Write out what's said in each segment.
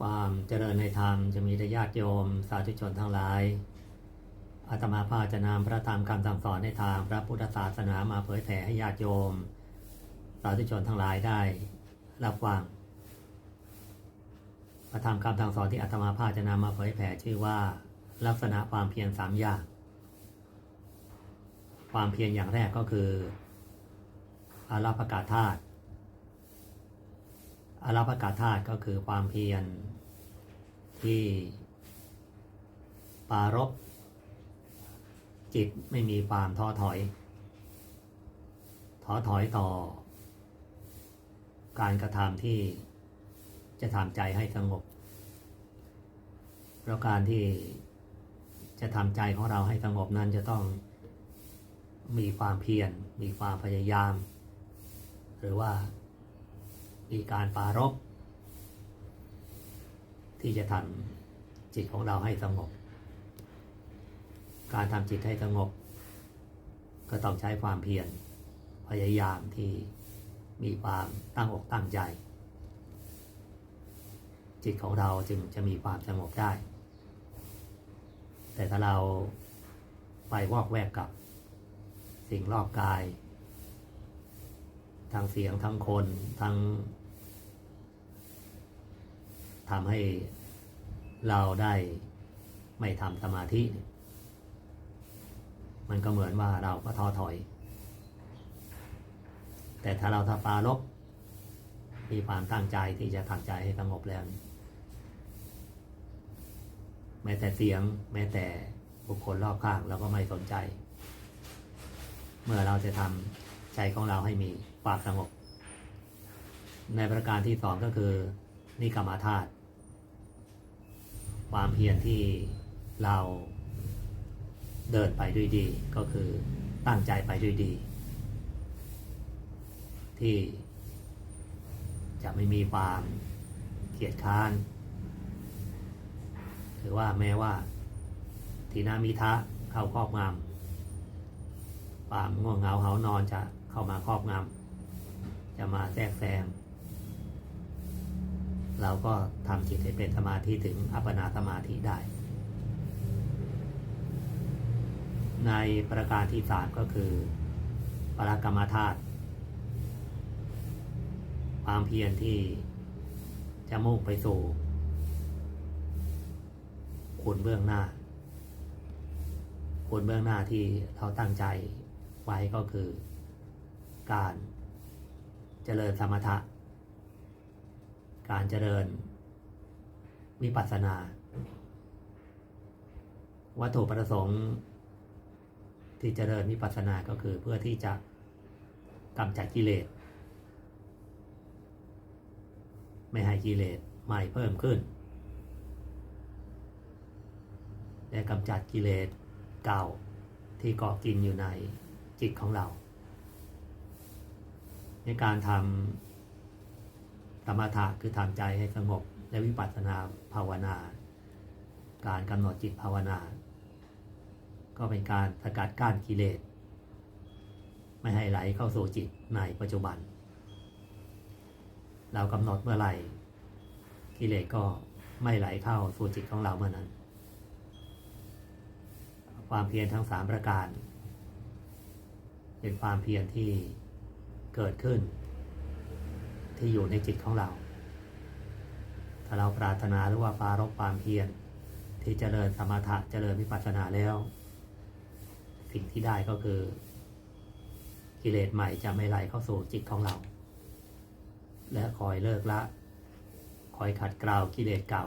ความเจริญในธรรมจะมีแต่ญาติโยม สาธุชนทั้งหลายอาตมาภาจะนำพระธรรมคำสั่งสอนในทางพระพุทธศาสนามาเผยแผ่ให้ญาติโยม สาธุชนทั้งหลายได้ รับฟังพระธรรมคำสั่งสอนที่อาตมาภาจะนำมาเผยแผ่ชื่อว่า ลักษณะความเพียรสามอย่าง ความเพียรอย่างแรกก็คืออาราภกาธาตุ อราภกาธาตุก็คือความเพียรที่ปรารบจิตไม่มีความท้อถอย ท้อถอยต่อ การกระทำที่จะทำใจให้สงบเพราะการที่จะทำใจของเราให้สงบนั้นจะต้องมีความเพียร มีความพยายาม หรือว่า มีการปารบที่จะทำจิตของเราให้สงบ การทำจิตให้สงบ ก็ต้องใช้ความเพียรพยายามที่มีความตั้งอกตั้งใจ จิตของเราจึงจะมีความสงบได้ แต่ถ้าเราไปวอกแวกกับสิ่งรอบกาย ทั้งเสียงทั้งคนทั้ง ทำให้เราได้ไม่ทำสมาธิ มันก็เหมือนว่าเราก็ท้อถอย แต่ถ้าเราทำปารบมีความตั้งใจที่จะทำใจให้สงบแล้วเนี่ยแม้แต่เสียง แม้แต่บุคคลรอบข้างเราก็ไม่สนใจ เมื่อเราจะทำใจของเราให้มีความสงบ ในประการที่สองก็คือนิกรรมธาตุ ความเพียรที่เราเดินไปด้วยดีก็คือตั้งใจไปด้วยดี ที่จะไม่มีความเกียจค้านหรือว่าแม้ว่าทีนามิทะเข้าครอบงำความง่วงเหงาเหานอนจะเข้ามาครอบงำจะมาแทรกแซง เราก็ทำจิตให้เป็นสมาธิถึงอัปปนาสมาธิได้ ในประการที่สามก็คือปรกรรมธาตุความเพียรที่จะมุ่งไปสู่คุณเบื้องหน้า คุณเบื้องหน้าที่เราตั้งใจไว้ก็คือ การเจริญสมถะ การเจริญ วิปัสสนา วัตถุประสงค์ ที่เจริญวิปัสสนาก็คือเพื่อที่จะกำจัดกิเลส ไม่ให้กิเลสใหม่เพิ่มขึ้น และกำจัดกิเลสเก่าที่เกาะกินอยู่ในจิตของเรา ในการทำ มถะคือทำใจให้สงบ และวิปัสสนาภาวนา การกำหนดจิตภาวนา ก็เป็นการสกัดกั้นกิเลส ไม่ให้ไหลเข้าสู่จิตในปัจจุบัน เรากำหนดเมื่อไหร่กิเลสก็ไม่ไหลเข้าสู่จิตของเราเมื่อนั้น ความเพียรทั้งสามประการ เป็นความเพียรที่เกิดขึ้น ที่อยู่ในจิตของเรา ถ้าเราปรารถนาหรือว่าปารบความเพียรที่เจริญสมถะเจริญวิปัสสนาแล้ว สิ่งที่ได้ก็คือ กิเลสใหม่จะไม่ไหลเข้าสู่จิตของเรา และคอยเลิกละ คอยขัดเกลากิเลสเก่า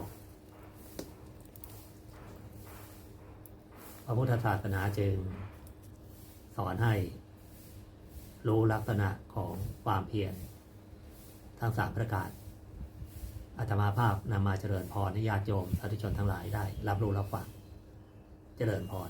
พระพุทธศาสนาจึงสอนให้รู้ลักษณะของความเพียร ทั้งสามประกาศอาตมาภาพนำมาเจริญพรให้ญาติโยมสาธุชนทั้งหลายได้ รับรู้รับฟังเจริญพร